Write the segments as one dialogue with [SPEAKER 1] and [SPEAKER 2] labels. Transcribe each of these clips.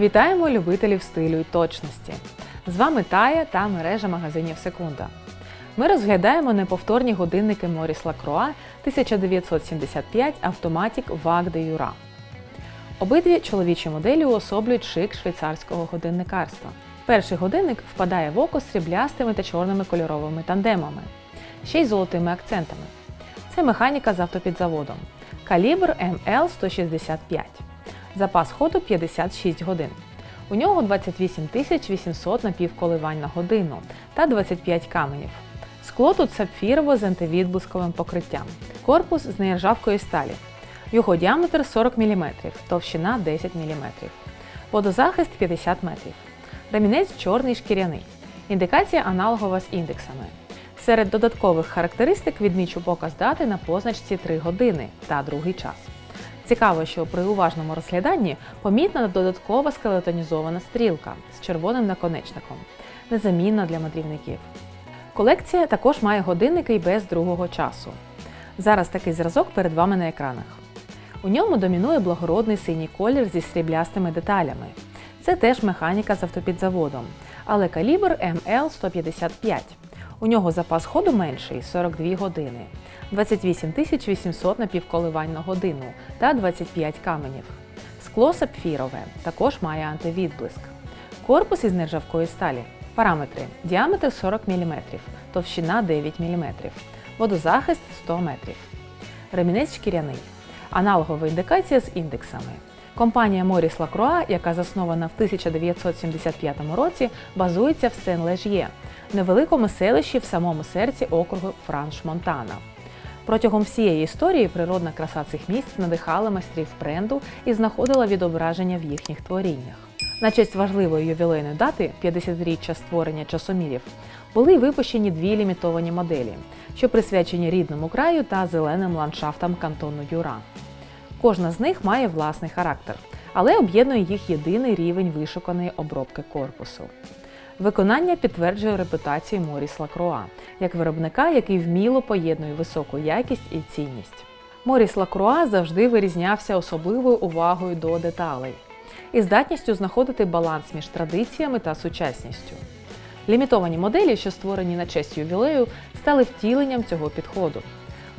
[SPEAKER 1] Вітаємо любителів стилю і точності. З вами Тая та мережа магазинів Секунда. Ми розглядаємо неповторні годинники Моріс Лакроа 1975 Automatic VAG de Jura. Обидві чоловічі моделі уособлюють шик швейцарського годинникарства. Перший годинник впадає в око сріблястими та чорними кольоровими тандемами, ще й золотими акцентами. Це механіка з автопідзаводом. Калібр ML165. Запас ходу 56 годин. У нього 28 800 напівколивань на годину та 25 каменів. Скло тут сапфірово з антивідблисковим покриттям. Корпус з нержавкої сталі. Його діаметр 40 мм, товщина 10 мм. Водозахист 50 метрів. Ремінець чорний шкіряний. Індикація аналогова з індексами. Серед додаткових характеристик відмічу показ дати на позначці 3 години та другий час. Цікаво, що при уважному розгляданні помітна додаткова скелетонізована стрілка з червоним наконечником, незамінна для мандрівників. Колекція також має годинники й без другого часу. Зараз такий зразок перед вами на екранах. У ньому домінує благородний синій колір зі сріблястими деталями. Це теж механіка з автопідзаводом, але калібр ML155. У нього запас ходу менший 42 години, 28 800 напівколивань на годину та 25 каменів. Скло сапфірове також має антивідблиск. Корпус із нержавкої сталі. Параметри: діаметр 40 мм, товщина 9 мм, водозахист 100 метрів. Ремінець шкіряний. Аналогова індикація з індексами. Компанія Моріс Лакроа, яка заснована в 1975 році, базується в Сен-Леж'є, невеликому селищі в самому серці округу Франш-Монтана. Протягом всієї історії природна краса цих місць надихала майстрів бренду і знаходила відображення в їхніх творіннях. На честь важливої ювілейної дати 50-річчя створення часомірів були випущені дві лімітовані моделі, що присвячені рідному краю та зеленим ландшафтам кантону Юра. Кожна з них має власний характер, але об'єднує їх єдиний рівень вишуканої обробки корпусу. Виконання підтверджує репутацію Моріс Лакроа як виробника, який вміло поєднує високу якість і цінність. Моріс Лакроа завжди вирізнявся особливою увагою до деталей і здатністю знаходити баланс між традиціями та сучасністю. Лімітовані моделі, що створені на честь ювілею, стали втіленням цього підходу.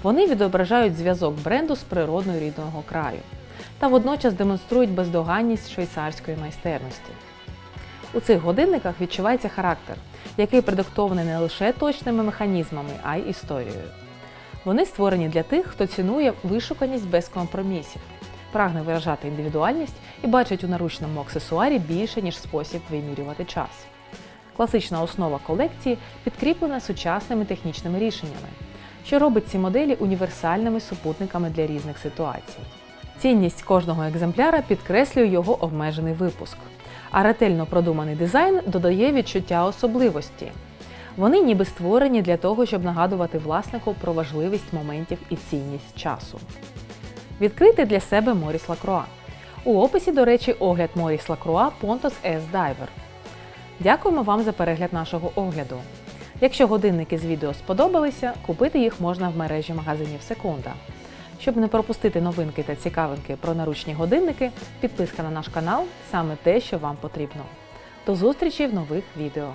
[SPEAKER 1] Вони відображають зв'язок бренду з природною рідного краю та водночас демонструють бездоганність швейцарської майстерності. У цих годинниках відчувається характер, який продиктований не лише точними механізмами, а й історією. Вони створені для тих, хто цінує вишуканість без компромісів, прагне виражати індивідуальність і бачить у наручному аксесуарі більше, ніж спосіб вимірювати час. Класична основа колекції підкріплена сучасними технічними рішеннями, що робить ці моделі універсальними супутниками для різних ситуацій. Цінність кожного екземпляра підкреслює його обмежений випуск, а ретельно продуманий дизайн додає відчуття особливості. Вони ніби створені для того, щоб нагадувати власнику про важливість моментів і цінність часу. Відкрити для себе Моріс Лакроа. У описі, до речі, огляд Моріс Лакроа Pontos S Diver. Дякуємо вам за перегляд нашого огляду. Якщо годинники з відео сподобалися, купити їх можна в мережі магазинів Секунда. Щоб не пропустити новинки та цікавинки про наручні годинники, підписка на наш канал саме те, що вам потрібно. До зустрічі в нових відео!